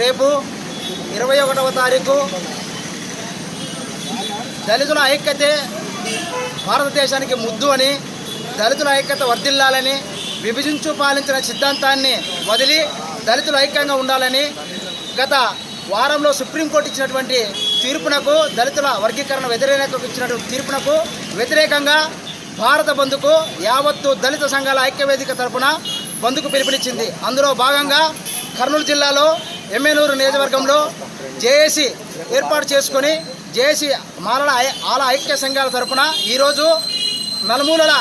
రేపు ఇరవై ఒకటవ తారీఖు దళితుల ఐక్యతే భారతదేశానికి ముద్దు అని దళితుల ఐక్యత వర్ధిల్లాలని విభజించు పాలించిన సిద్ధాంతాన్ని వదిలి దళితులు ఐక్యంగా ఉండాలని గత వారంలో సుప్రీంకోర్టు ఇచ్చినటువంటి తీర్పునకు దళితుల వర్గీకరణ వ్యతిరేకకు ఇచ్చినటువంటి తీర్పునకు వ్యతిరేకంగా భారత బంధుకు యావత్తు దళిత సంఘాల ఐక్యవేదిక తరపున బంధుకు పిలుపునిచ్చింది. అందులో భాగంగా కర్నూలు జిల్లాలో ఎమ్మెనూరు నియోజకవర్గంలో జేఏసీ ఏర్పాటు చేసుకొని జేఏసీ మాలల ఆల ఐక్య సంఘాల తరపున ఈరోజు నలుమూలల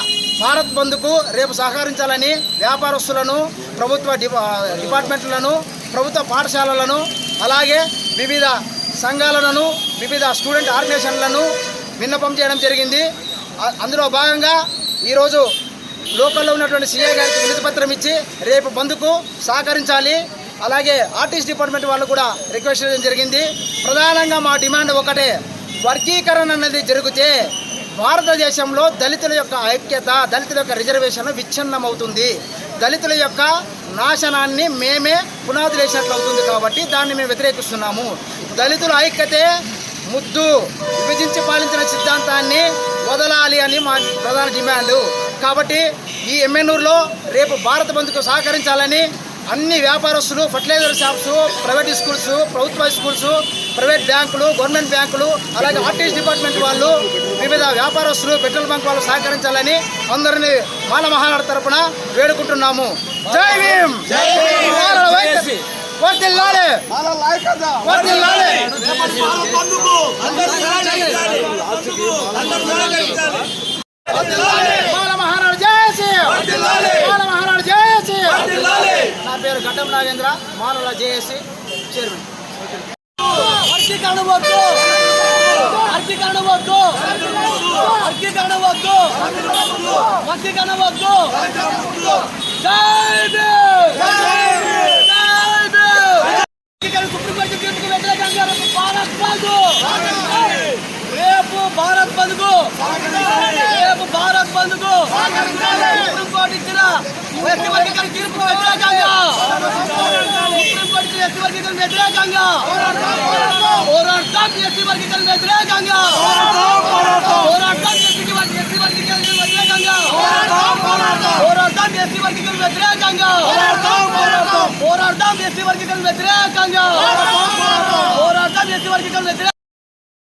భారత్ బంద్కు రేపు సహకరించాలని వ్యాపారస్తులను ప్రభుత్వ డిపా డిపార్ట్మెంట్లను ప్రభుత్వ పాఠశాలలను అలాగే వివిధ సంఘాలను వివిధ స్టూడెంట్ ఆర్గనైజేషన్లను విన్నపం చేయడం జరిగింది. అందులో భాగంగా ఈరోజు లోకల్లో ఉన్నటువంటి సీఏ గారికి వినతి పత్రం ఇచ్చి రేపు బంద్కు సహకరించాలి. అలాగే ఆర్టీసీ డిపార్ట్మెంట్ వాళ్ళు కూడా రిక్వెస్ట్ చేయడం జరిగింది. ప్రధానంగా మా డిమాండ్ ఒకటే వర్గీకరణ అనేది జరిగితే భారతదేశంలో దళితుల యొక్క ఐక్యత దళితుల యొక్క రిజర్వేషన్ విచ్ఛిన్నమవుతుంది. దళితుల యొక్క నాశనాన్ని మేమే పునాదులు వేసినట్లు అవుతుంది కాబట్టి దాన్ని మేము వ్యతిరేకిస్తున్నాము. దళితుల ఐక్యతే ముద్దు. విభజించి పాలించిన సిద్ధాంతాన్ని వదలాలి అని మా ప్రధాన డిమాండ్. కాబట్టి ఈ ఎమ్మెన్నూరులో రేపు భారత బంధుకు సహకరించాలని అన్ని వ్యాపారస్తులు ఫర్టిలైజర్ షాప్స్ ప్రైవేట్ స్కూల్స్ ప్రభుత్వ స్కూల్స్ ప్రైవేట్ బ్యాంకులు గవర్నమెంట్ బ్యాంకులు అలాగే ఆర్టీసీ డిపార్ట్మెంట్ వాళ్ళు వివిధ వ్యాపారస్తులు పెట్రోల్ బంక్ వాళ్ళు సహకరించాలని అందరినీ మాల మహానాడు తరపున వేడుకుంటున్నాము. జై భీమ్. వర్ధిల్లాలి. నాగేంద్ర మాలల జేఏసీ చైర్మన్. వర్గీకరణ వద్దు. వర్గీకరణ వద్దు. వర్గీకరణ వద్దు. వర్గీకరణ వద్దు. రేపు భారత్ బంద్. రేపు భారత్ బంద్. భారత్ సుప్రీంకోర్టు ఇచ్చిన తీర్పు వర్గీకరణ వ్యతిరేకంగా సుప్రీంకోర్టు ఇచ్చిన ఎస్టీ వర్గీకరణ వ్యతిరేకంగా పోరాటం ఎస్టీ వర్గీకరణ వ్యతిరేకంగా పోరాటం ఎస్టీ వర్గ ఎస్టీ వర్గీకరణ వ్యతిరేకంగా పోరాటం ఎస్టీ వర్గీకరణ వ్యతిరేకంగా పోరాటం ఎస్టీ వర్గీకరణ వ్యతిరేకంగా పోరాటం ఎస్టీ వర్గీకరణ వ్యతిరేకంగా